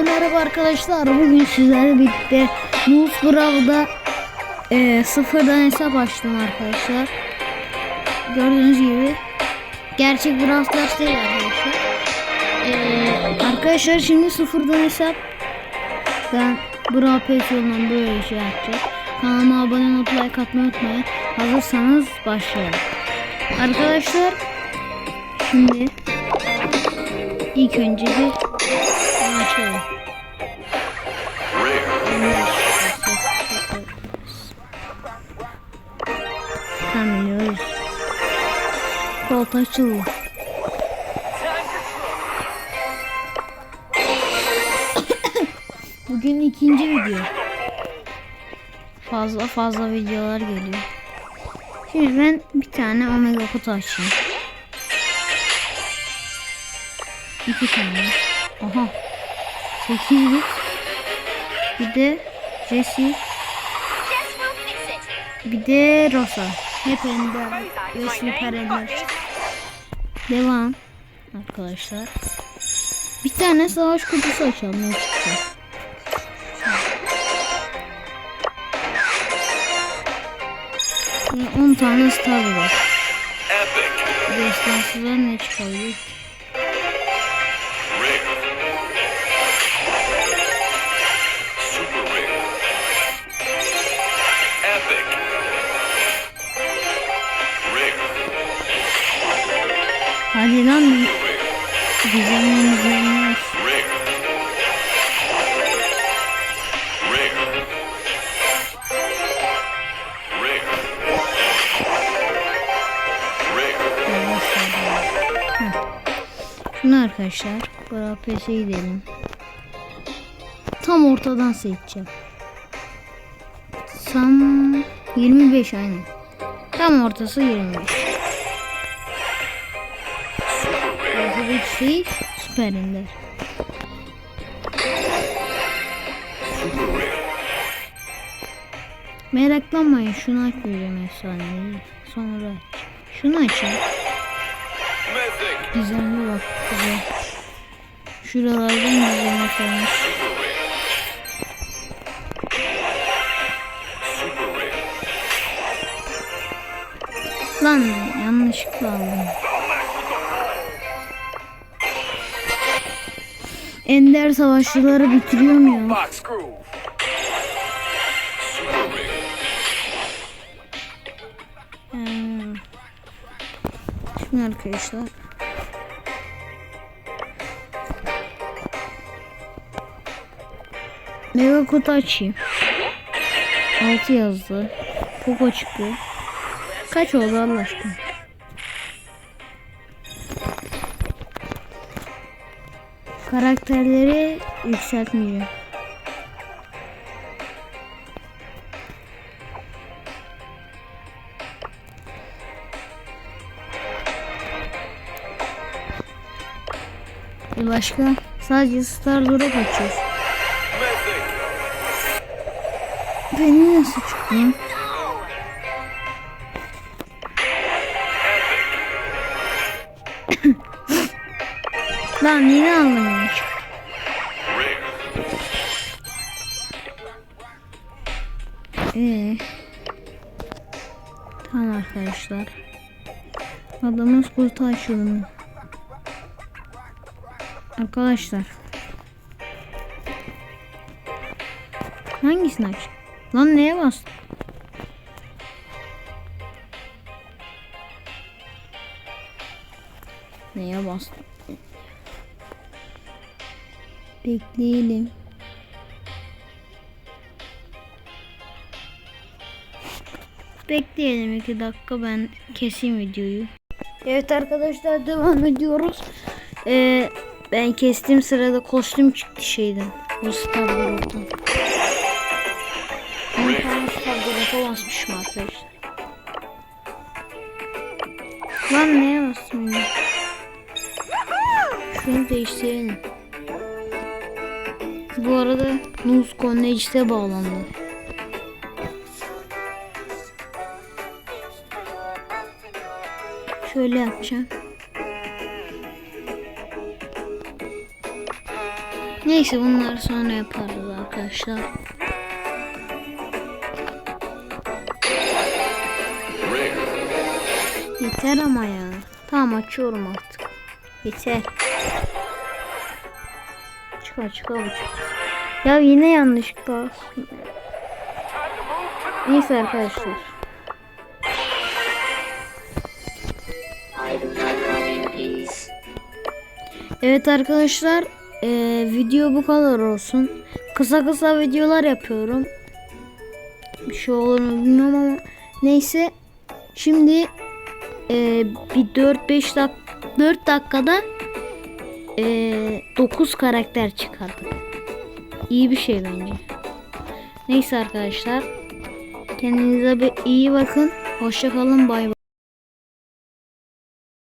Herkese merhaba arkadaşlar. Bugün sizlerle birlikte Nus Brawl'da e, sıfırdan hesap açtım arkadaşlar. Gördüğünüz gibi gerçek Brawl Stars değil arkadaşlar. E, arkadaşlar şimdi sıfırdan hesap ben Brawl Pass yolundan böyle şey yapacağız. Kanalıma abone olup like atmayı unutmayın. Hazırsanız başlayalım. Arkadaşlar şimdi ilk önce bir açalım. Tanıyoruz. Koltuğu açıldı. Bugün ikinci video. Fazla fazla videolar geliyor. Şimdi ben bir tane omega kutu açayım. İki tane. Aha. 8 bit. Bir de Jesse. Bir de Rosa. Hep ender ve süper ender. Devam. Arkadaşlar. Bir tane savaş kutusu açalım. Ne çıkacak? Şimdi 10 tane star var. Destansızlar ne çıkabilir? Epic. Hadi lan güzel güzel. Şunu arkadaşlar. Pass'e gidelim. Tam ortadan seçeceğim. Tam 25 aynen. Tam ortası 25. Ortadaki şey süper ender. Meraklanmayın şunu açmayacağım efsaneyi. Sonra. Şunu açayım. Gizemli bak güzel. Şuralardan gizemli kalmış. Lan yanlışlıkla aldım. Ender savaşçıları. Super rare. Hmm. Şimdi arkadaşlar. Mega kutu açayım. 6 yazdı. Poco çıktı. Kaç oldu Allah aşkına? Karakterleri yükseltmeyeceğim. E başka? Sadece Star Drop açıyoruz. Mythic. Benim nasıl çıktı? Lan yine. Rare. Ee, tamam arkadaşlar. Adamız kutu açılımı. Arkadaşlar. Hangisini aç? Lan neye bastın? Neye bastın? Bekleyelim. Bekleyelim iki dakika ben keseyim videoyu. Evet arkadaşlar devam ediyoruz. Ee, ben kestiğim sırada kostüm çıktı şeyden. Bu Star Wars'tan. Ben tane Star Wars'a basmışım arkadaşlar. Lan neye bastım ya? Şunu değiştirelim. Bu arada Nuz Connect'e bağlandı. Şöyle yapacağım. Neyse bunları sonra yaparız arkadaşlar. Yeter ama ya. Tamam açıyorum artık. Yeter. Çıkar çıkar bu çıkar. Ya yine yanlışlıkla. Neyse arkadaşlar. Evet arkadaşlar eee, video bu kadar olsun. Kısa kısa videolar yapıyorum. Bir şey olur mu bilmiyorum ama neyse. Şimdi eee, bir 4-5 dak 4 dakikada eee 9 karakter çıkardık. İyi bir şey bence. Neyse arkadaşlar. Kendinize bir iyi bakın. Hoşça kalın. Bay bay.